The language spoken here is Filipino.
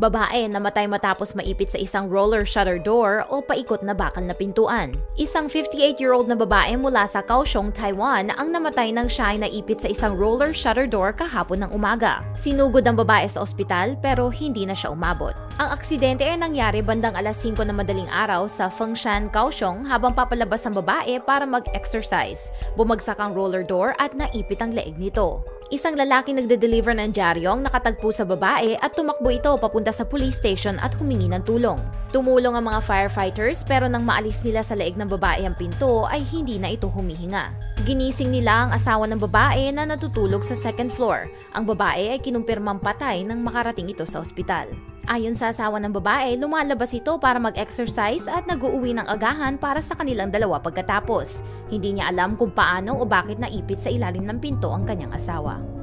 Babae namatay matapos maipit sa isang roller shutter door o paikot na bakal na pintuan. Isang 58-year-old na babae mula sa Kaohsiung, Taiwan ang namatay nang siya ay naipit sa isang roller shutter door kahapon ng umaga. Sinugod ang babae sa ospital pero hindi na siya umabot. Ang aksidente ay nangyari bandang alas 5 na madaling araw sa Fengshan, Kaohsiung habang papalabas ang babae para mag-exercise. Bumagsak ang roller door at naipit ang leeg nito. Isang lalaki nagde-deliver ng dyaryo nakatagpo sa babae at tumakbo ito papunta sa police station at humingi ng tulong. Tumulong ang mga firefighters pero nang maalis nila sa leeg ng babae ang pinto ay hindi na ito humihinga. Ginising nila ang asawa ng babae na natutulog sa second floor. Ang babae ay kinumpirmang patay nang makarating ito sa ospital. Ayon sa asawa ng babae, lumalabas ito para mag-exercise at nag-uuwi ng agahan para sa kanilang dalawa pagkatapos. Hindi niya alam kung paano o bakit naipit sa ilalim ng pinto ang kanyang asawa.